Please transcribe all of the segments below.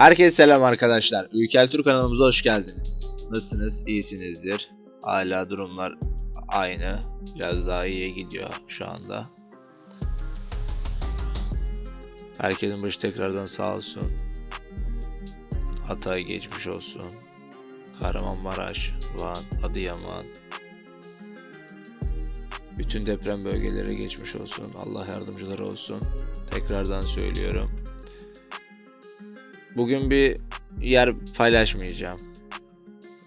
Herkese selam arkadaşlar. Ülkel Tur kanalımıza hoş geldiniz. Nasılsınız? İyisinizdir. Hala durumlar aynı. Biraz daha iyiye gidiyor şu anda. Herkesin başı tekrardan sağ olsun. Hatay geçmiş olsun. Kahramanmaraş, Van, Adıyaman. Bütün deprem bölgelere geçmiş olsun. Allah yardımcıları olsun. Tekrardan söylüyorum. Bugün bir yer paylaşmayacağım.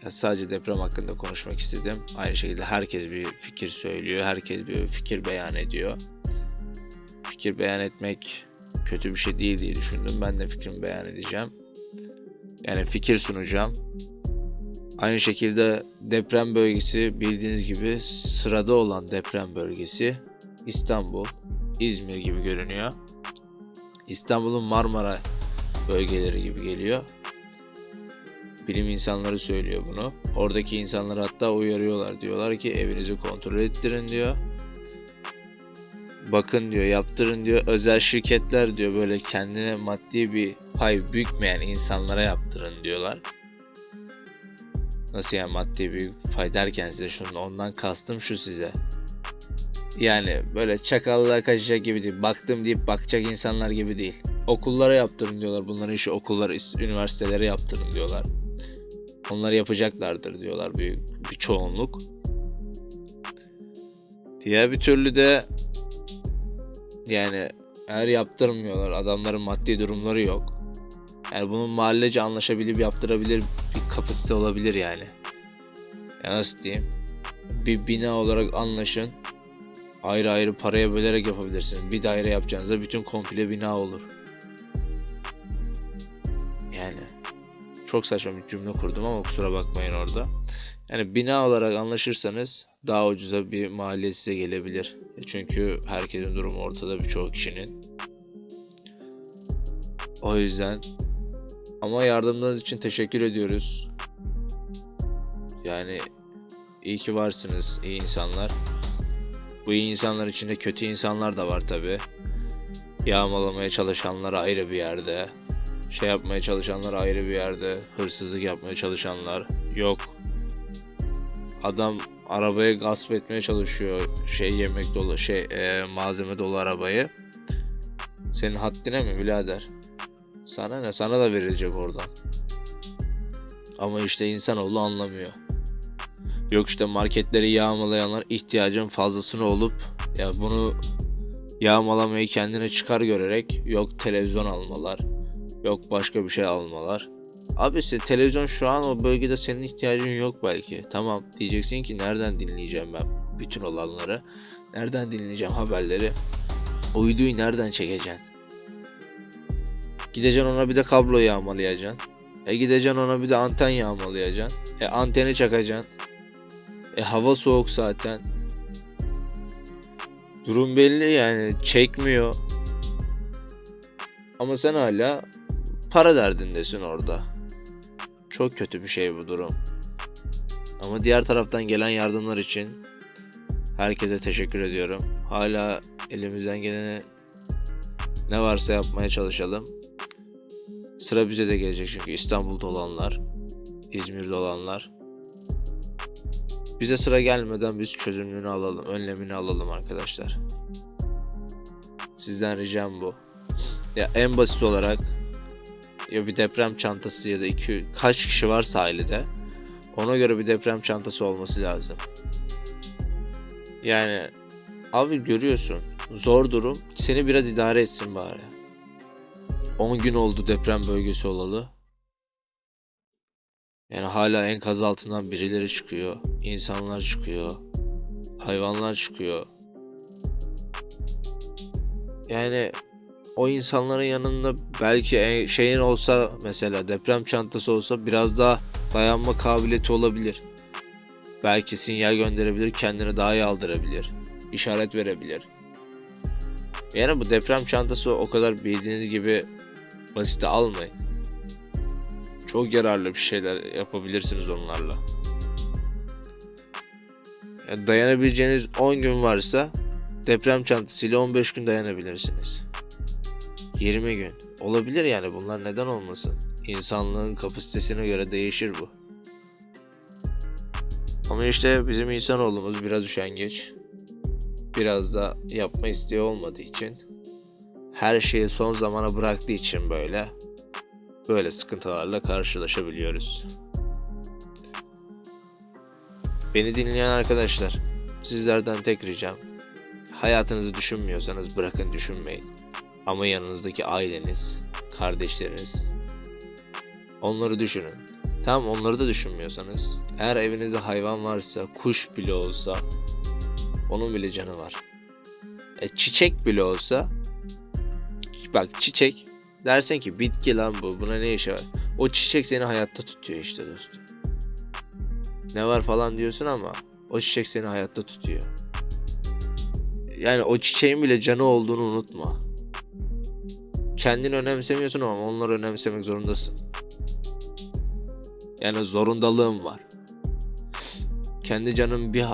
Ya sadece deprem hakkında konuşmak istedim. Aynı şekilde herkes bir fikir söylüyor. Herkes bir fikir beyan ediyor. Fikir beyan etmek kötü bir şey değil diye düşündüm. Ben de fikrimi beyan edeceğim. Yani fikir sunacağım. Aynı şekilde deprem bölgesi bildiğiniz gibi sırada olan deprem bölgesi İstanbul, İzmir gibi görünüyor. İstanbul'un Marmara bölgeleri gibi geliyor. Bilim insanları söylüyor bunu. Oradaki insanlar hatta uyarıyorlar. Diyorlar ki evinizi kontrol ettirin diyor. Bakın diyor, yaptırın diyor. Özel şirketler diyor böyle kendine maddi bir pay bükmeyen insanlara yaptırın diyorlar. Nasıl yani maddi bir pay derken size şunu ondan kastım şu size. Yani böyle çakallığa kaçacak gibi değil. Baktım deyip bakacak insanlar gibi değil. Okullara yaptırın diyorlar. Bunların işi okullara, üniversitelere yaptırın diyorlar. Onları yapacaklardır diyorlar bir, bir çoğunluk. Diğer bir türlü de yani eğer yaptırmıyorlar adamların maddi durumları yok. Yani bunun mahallece anlaşabilip yaptırabilir bir kapasite olabilir yani. Ya nasıl diyeyim? Bir bina olarak anlaşın. Ayrı ayrı paraya bölerek yapabilirsiniz. Bir daire yapacağınızda bütün komple bina olur. Yani çok saçma bir cümle kurdum ama kusura bakmayın orada. Yani bina olarak anlaşırsanız daha ucuza bir mahalle size gelebilir. E Çünkü herkesin durumu ortada birçok kişinin. O yüzden ama yardımlarınız için teşekkür ediyoruz. Yani iyi ki varsınız iyi insanlar. Bu iyi insanlar içinde kötü insanlar da var tabi. Yağmalamaya çalışanlar ayrı bir yerde. Şey yapmaya çalışanlar ayrı bir yerde. Hırsızlık yapmaya çalışanlar yok. Adam arabayı gasp etmeye çalışıyor. Şey yemek dolu şey e, malzeme dolu arabayı. Senin haddine mi birader? Sana ne? Sana da verilecek oradan. Ama işte insanoğlu anlamıyor. Yok işte marketleri yağmalayanlar ihtiyacın fazlasını olup ya bunu yağmalamayı kendine çıkar görerek yok televizyon almalar, yok başka bir şey almalar. Abi işte televizyon şu an o bölgede senin ihtiyacın yok belki. Tamam diyeceksin ki nereden dinleyeceğim ben bütün olanları? Nereden dinleyeceğim haberleri? Uyduyu nereden çekeceksin? Gideceksin ona bir de kablo yağmalayacaksın. E gideceksin ona bir de anten yağmalayacaksın. E anteni çakacaksın. E hava soğuk zaten. Durum belli yani çekmiyor. Ama sen hala para derdindesin orada. Çok kötü bir şey bu durum. Ama diğer taraftan gelen yardımlar için herkese teşekkür ediyorum. Hala elimizden geleni ne varsa yapmaya çalışalım. Sıra bize de gelecek çünkü İstanbul'da olanlar, İzmir'de olanlar. Bize sıra gelmeden biz çözümünü alalım, önlemini alalım arkadaşlar. Sizden ricam bu. Ya en basit olarak ya bir deprem çantası ya da iki kaç kişi varsa ailede ona göre bir deprem çantası olması lazım. Yani abi görüyorsun zor durum seni biraz idare etsin bari. 10 gün oldu deprem bölgesi olalı. Yani hala enkaz altından birileri çıkıyor. insanlar çıkıyor. Hayvanlar çıkıyor. Yani o insanların yanında belki şeyin olsa mesela deprem çantası olsa biraz daha dayanma kabiliyeti olabilir. Belki sinyal gönderebilir, kendini daha iyi aldırabilir. işaret verebilir. Yani bu deprem çantası o kadar bildiğiniz gibi basite almayın. Çok yararlı bir şeyler yapabilirsiniz onlarla. Yani dayanabileceğiniz 10 gün varsa deprem çantasıyla 15 gün dayanabilirsiniz. 20 gün. Olabilir yani bunlar neden olmasın? İnsanlığın kapasitesine göre değişir bu. Ama işte bizim insanoğlumuz biraz üşengeç. Biraz da yapma isteği olmadığı için her şeyi son zamana bıraktığı için böyle böyle sıkıntılarla karşılaşabiliyoruz. Beni dinleyen arkadaşlar, sizlerden tek ricam hayatınızı düşünmüyorsanız bırakın düşünmeyin. Ama yanınızdaki aileniz, kardeşleriniz onları düşünün. Tamam onları da düşünmüyorsanız eğer evinizde hayvan varsa kuş bile olsa onun bile canı var. E, çiçek bile olsa bak çiçek dersin ki bitki lan bu buna ne işi var? O çiçek seni hayatta tutuyor işte dostum. Ne var falan diyorsun ama o çiçek seni hayatta tutuyor. Yani o çiçeğin bile canı olduğunu unutma. Kendini önemsemiyorsun ama onları önemsemek zorundasın. Yani zorundalığın var. Kendi canın bir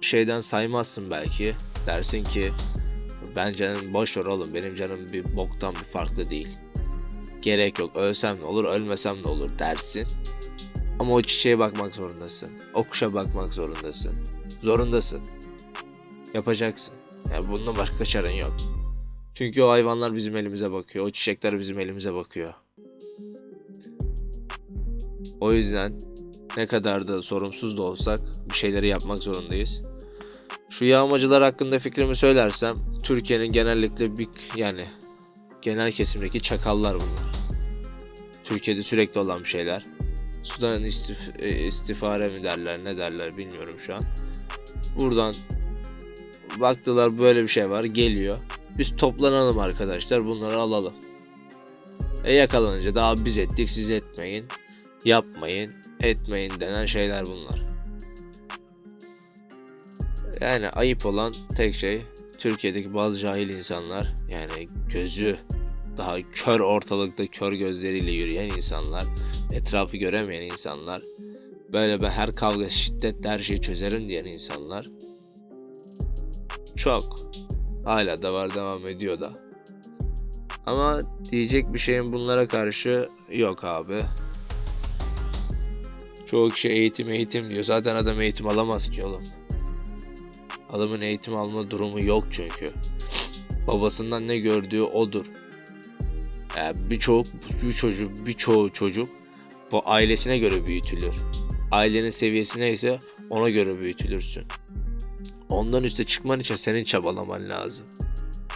şeyden saymazsın belki. Dersin ki ben canım boş ver oğlum benim canım bir boktan bir farklı değil. Gerek yok ölsem ne olur ölmesem ne olur dersin. Ama o çiçeğe bakmak zorundasın. O kuşa bakmak zorundasın. Zorundasın. Yapacaksın. Yani bundan başka çaren yok. Çünkü o hayvanlar bizim elimize bakıyor. O çiçekler bizim elimize bakıyor. O yüzden ne kadar da sorumsuz da olsak bir şeyleri yapmak zorundayız. Şu yağmacılar hakkında fikrimi söylersem Türkiye'nin genellikle bir yani genel kesimdeki çakallar bunlar. Türkiye'de sürekli olan bir şeyler. Sudan istif- e, istifare mi derler ne derler bilmiyorum şu an. Buradan baktılar böyle bir şey var geliyor. Biz toplanalım arkadaşlar bunları alalım. E yakalanınca daha biz ettik siz etmeyin. Yapmayın etmeyin denen şeyler bunlar. Yani ayıp olan tek şey Türkiye'deki bazı cahil insanlar yani gözü daha kör ortalıkta kör gözleriyle yürüyen insanlar, etrafı göremeyen insanlar, böyle ben her kavga şiddetle her şeyi çözerim diyen insanlar çok. Hala da var devam ediyor da. Ama diyecek bir şeyim bunlara karşı yok abi. Çoğu kişi eğitim eğitim diyor. Zaten adam eğitim alamaz ki oğlum. Adamın eğitim alma durumu yok çünkü. Babasından ne gördüğü odur. Yani birçok bir çocuk birçoğu çocuk bu ailesine göre büyütülür. Ailenin seviyesi neyse ona göre büyütülürsün. Ondan üste çıkman için senin çabalaman lazım.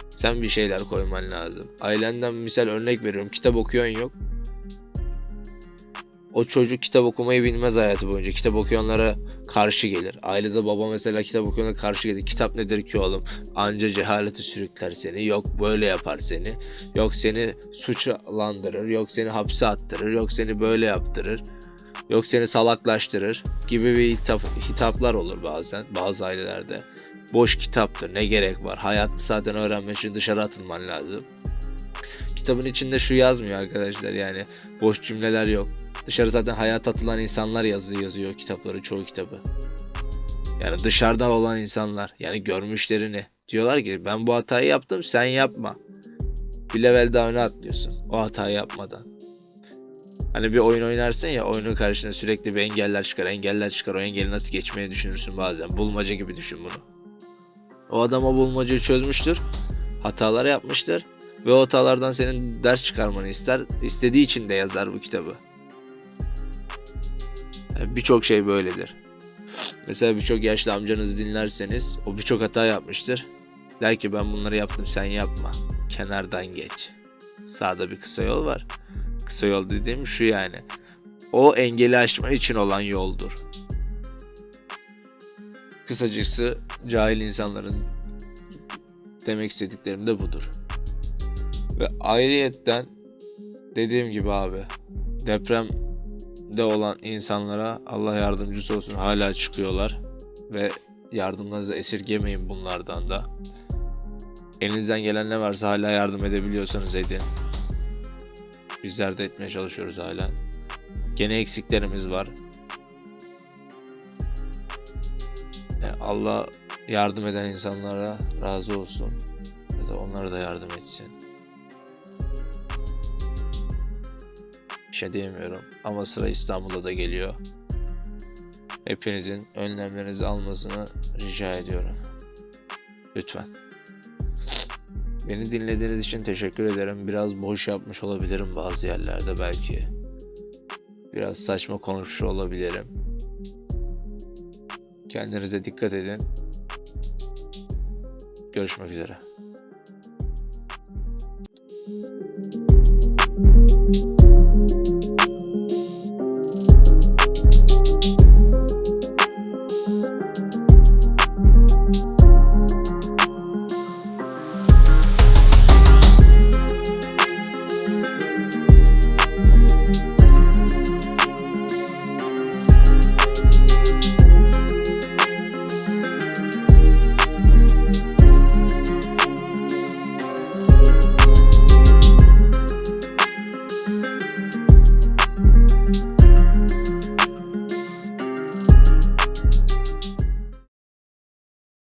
Sen bir şeyler koyman lazım. Ailenden misal örnek veriyorum. Kitap okuyan yok. O çocuk kitap okumayı bilmez hayatı boyunca. Kitap okuyanlara karşı gelir. Ailede baba mesela kitap okuyanlara karşı gelir. Kitap nedir ki oğlum? Anca cehaleti sürükler seni. Yok böyle yapar seni. Yok seni suçlandırır. Yok seni hapse attırır. Yok seni böyle yaptırır. Yok seni salaklaştırır gibi bir hitap, hitaplar olur bazen bazı ailelerde. Boş kitaptır ne gerek var. Hayat zaten öğrenmek için dışarı atılman lazım. Kitabın içinde şu yazmıyor arkadaşlar yani boş cümleler yok. Dışarı zaten hayat atılan insanlar yazı yazıyor kitapları çoğu kitabı. Yani dışarıda olan insanlar yani görmüşlerini diyorlar ki ben bu hatayı yaptım sen yapma. Bir level daha öne atlıyorsun o hatayı yapmadan. Hani bir oyun oynarsın ya oyunun karşısına sürekli bir engeller çıkar engeller çıkar o engeli nasıl geçmeyi düşünürsün bazen bulmaca gibi düşün bunu. O adam o bulmacayı çözmüştür hatalar yapmıştır ve o hatalardan senin ders çıkarmanı ister istediği için de yazar bu kitabı. Yani birçok şey böyledir. Mesela birçok yaşlı amcanızı dinlerseniz o birçok hata yapmıştır. Der ki ben bunları yaptım sen yapma. Kenardan geç. Sağda bir kısa yol var. Kısa yol dediğim şu yani. O engeli aşman için olan yoldur. Kısacası cahil insanların demek istediklerim de budur. Ve ayrıyetten dediğim gibi abi depremde olan insanlara Allah yardımcısı olsun hala çıkıyorlar ve yardımlarınızı esirgemeyin bunlardan da. Elinizden gelen ne varsa hala yardım edebiliyorsanız edin. Bizler de etmeye çalışıyoruz hala. Gene eksiklerimiz var. E, Allah yardım eden insanlara razı olsun. Ya da onlara da yardım etsin. Şey diyemiyorum. Ama sıra İstanbul'a da geliyor. Hepinizin önlemlerinizi almasını rica ediyorum. Lütfen. Beni dinlediğiniz için teşekkür ederim. Biraz boş yapmış olabilirim bazı yerlerde belki. Biraz saçma konuşmuş olabilirim. Kendinize dikkat edin. Görüşmek üzere.